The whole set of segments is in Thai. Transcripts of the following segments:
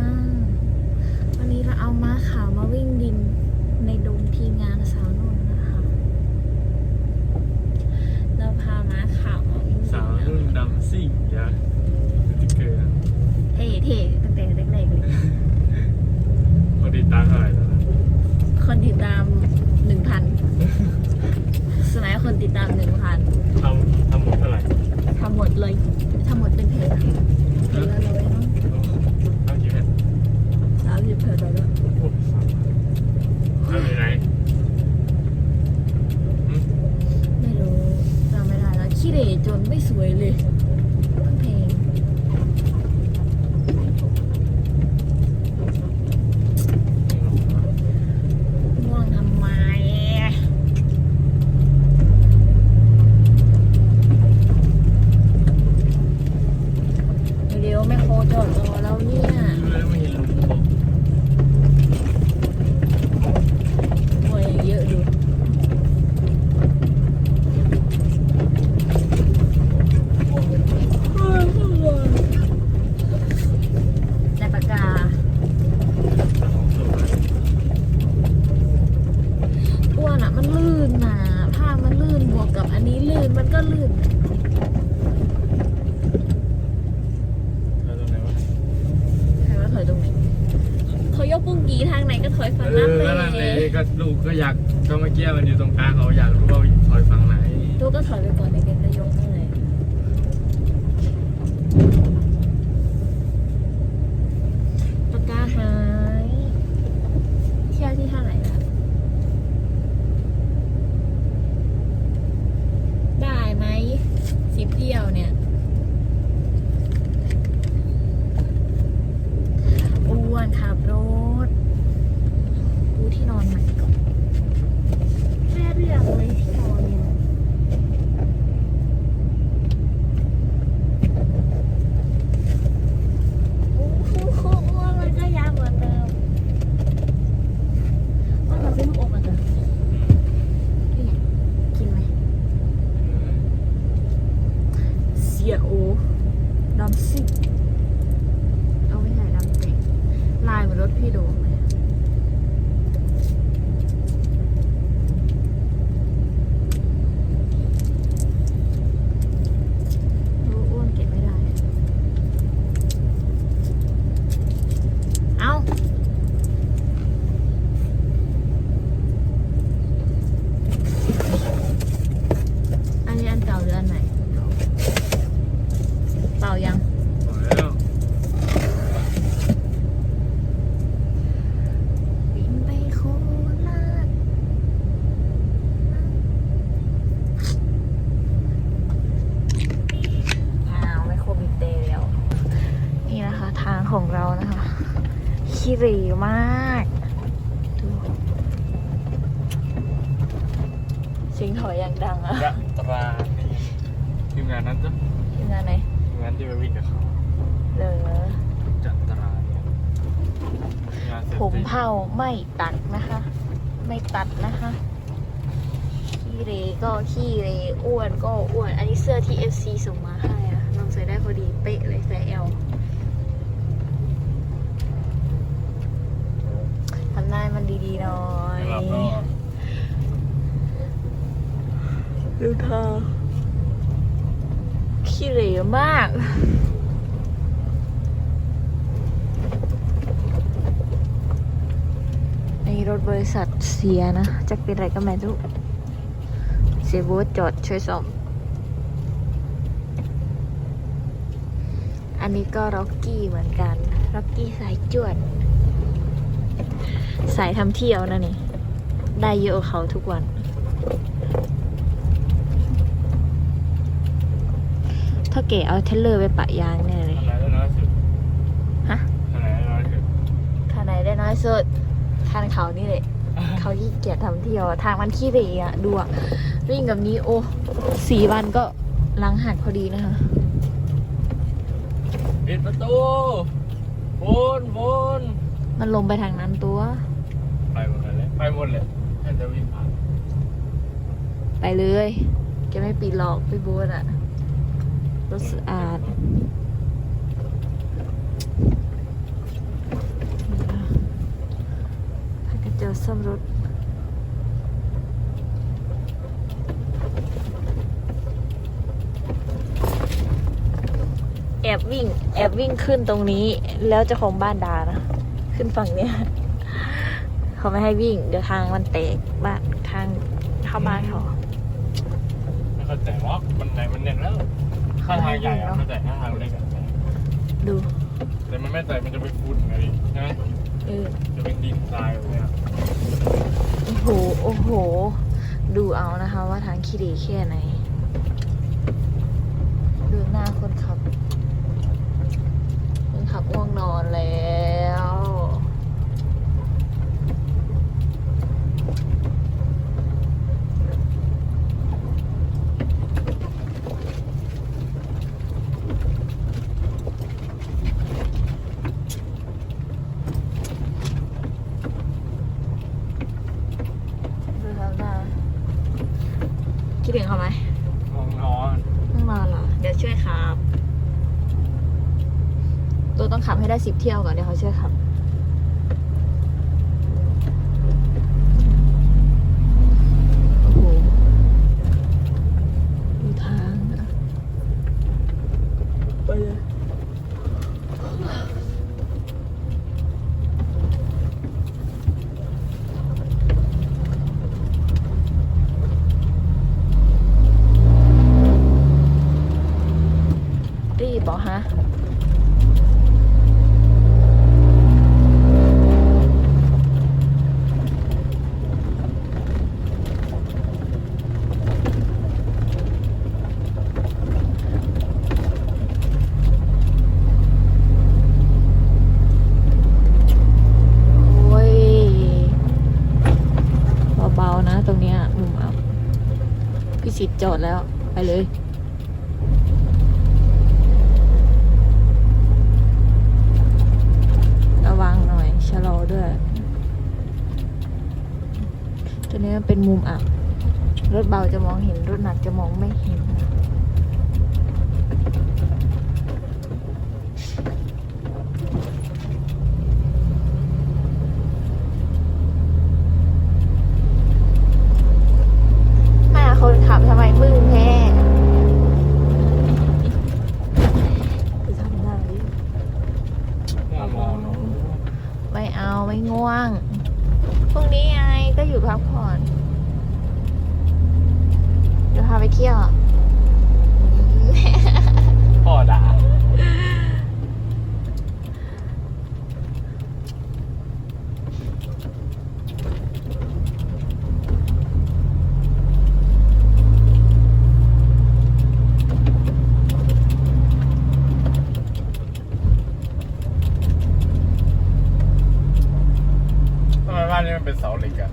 เหร่อะวันนี้เราเอาม้าขาวมาวิ่งดินในดงทีมงานสาวนุ่นนะคะ เราพาม้าขาวมาวิ่งดินสาวรุ่นดำซิ่งยะสติ๊กเกอร์เท่เท่ตั้งแต่เด็กๆเลย คนติดตามเท่าไหร่แล้วนะคนติดตามหนึ่งพันสมัยคนติดตามหนึ่งพัน ทำทำหมดเท่าไหร่ ทำหมดเลยทำหมดเป็นเพจอะเพจละร้อยเนาะ เอากี่เม็ด สามสิบเพจแล้ว โอ้โหสามพันเอาไปไหนหืม ไม่รู้จำไม่ได้แล้วขี้เหร่จนไม่สวยเลยทั้งเพลงง่วงทำไม เดี๋ยวแม่โคจอดรอแล้วเนี่ย ดูแล้วไม่เห็นลุงบอก มวยเยอะดูแต่ปากกา สองตัว อ้วนอะ มันลื่นนะผ้ามันลื่นบวกกับอันนี้ลื่นมันก็ลื่น แล้วตรงไหนวะใครว่าถอยตรงไหนเขายกปุ้งกีทางไหนก็ถอยฝั่งเอนั้นอเลแล้วนั่นเลยยก็ลูกก็อยากก็เมื่อกี้มันอยู่ตรงกลางเขาอยากรู้ว่าถอยฝั่งไหน ลูกก็ถอยไปก่อนเด็กๆจะยกข้างในปากกาหายเที่ยวที่เท่าไหร่ละได้ไหมสิบเที่ยวเนี่ยอ้วนขับรถดูที่นอนใหม่ก่อนแค่เรื่องเลยที่นอนเนี่ย โอ้โหอ้วนมันก็ยาวเหมือนเดิมว่าเราซื้อลูกอมมาจ้ะนี่ไงกินไหมเสียโอดำซิ่งเอาไม่ใช่ดำเต็งลายเหมือนรถพี่โดมเลยรู้อ้วนเก็บไม่ได้ เอาอันนี้อันเก่าหรืออันใหม่เปล่ายัง พอแล้ว บินไปโคราชอ้าวไม่โคบิเตแล้ว นี่นะคะ ทาง ของเรานะคะขี้เหร่มากดูเสียงถอยอย่างดังอะยะตรานี่ทีมงานนั้นจ้ะทีมงานไหนทีมงานที่ไปวิ่งกับเขาเหลอจัตราเนี่ยงานเสร็จผมเผาไม่ตัดนะคะ ไม่ตัดนะคะขี้เหรก็ขี้เหรอ้วนก็อ้วน อันนี้เสื้อที่ FC ส่งมาให้อะน้องใส่ได้พอดีเป๊ะเลยใส่เอลทำ หน้าให้มันดีๆหน่อยหลับแล้วดูเธอขี้เหร่มาก ในรถบริษัทเสียนะจะเป็นอะไรก็ไม่รู้ เสียบูธจอดช่วยซ่อมอันนี้ก็ร็อกกี้เหมือนกัน ร็อกกี้สายจวด สายทำเที่ยวนะนี่ ได้เยอะกว่าเขาทุกวัน ถ้าเก๋เอาเทรลเลอร์ไปปะยางแน่เลยอะไรได้น้อยสุดฮะอะไรได้น้อยสุดคันไหนได้น้อยสุดคันเขานี่เลยเเขาขี้เกียจทำเที่ยว ทางมันขี้เหร่อะดูอะวิ่งกับนี้โอ้สี่วันก็ล้างหักพอดีนะคะปิดประตูวนวน มันลงไปทางนั้นตัว ไปหมดเลยไปหมดเลยให้จะวิ่งผ่านไปเลยแกไม่ปิดหรอกพี่บูธอะรถสะอาดพากระเจอซ่อมรถแอบวิ่ง แอบวิ่งขึ้นตรงนี้ แล้วเจ้าของบ้านด่านะ ขึ้นฝั่งเนี้ยเขาไม่ให้วิ่ง เดี๋ยวทางมันแตกบ้านทางเข้าบ้านเขาไม่เข้าใจว่ามันไหนมันเนี่ยแล้วถ้าทางใหญ่อะเข้าใจถ้าทางเล็กอะดู แต่มันไม่ใส่มันจะไปฝุ่นไงใช่ไหมเออจะเป็นดินทรายแบบเนี้ยโอ้โหโอ้โห ดูเอานะคะ ว่าทางขี้ดีแค่ไหนดูหน้าคนขับคนขับง่วงนอนแล้ว ดูทำหน้าคิดถึงเขาไหม ห้องนอน ต้องนอนเหรอ เดี๋ยวช่วยขับ ตัวต้องขับให้ได้สิบเที่ยวก่อนเดี๋ยวเขาช่วยขับ โอ้โห ดูทางอะไปเลยรีบบอกฮะ โอ้ย เบาๆนะตรงเนี้ยมุมอับพี่ สิทธิ์จอดแล้วไปเลยระวังหน่อยชะลอด้วยตัวนี้มันเป็นมุมอับรถเบาจะมองเห็นรถหนักจะมองไม่เห็นนะ แม่คนขับทำไมมึงแพ้ไปทำหน้าดิ ห้องนอนเนอะ ไม่เอาไม่ง่วง พรุ่งนี้ไงก็อยู่พักผ่อน เดี๋ยวพาไปเที่ยว พ่อด่า ทำไมบ้านนี้มัน เป็นเสาเหล็กอะ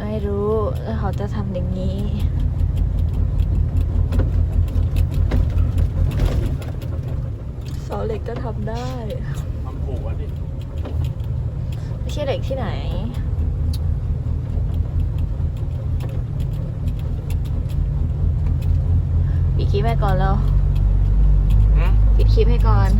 ไม่รู้แล้วเขาจะทำอย่างนี้ เสาเหล็กก็ทำได้ทำผูกอะดิไม่ใช่เหล็กที่ไหน ปิดคลิปให้ก่อนแล้วหืมปิดคลิปให้ก่อน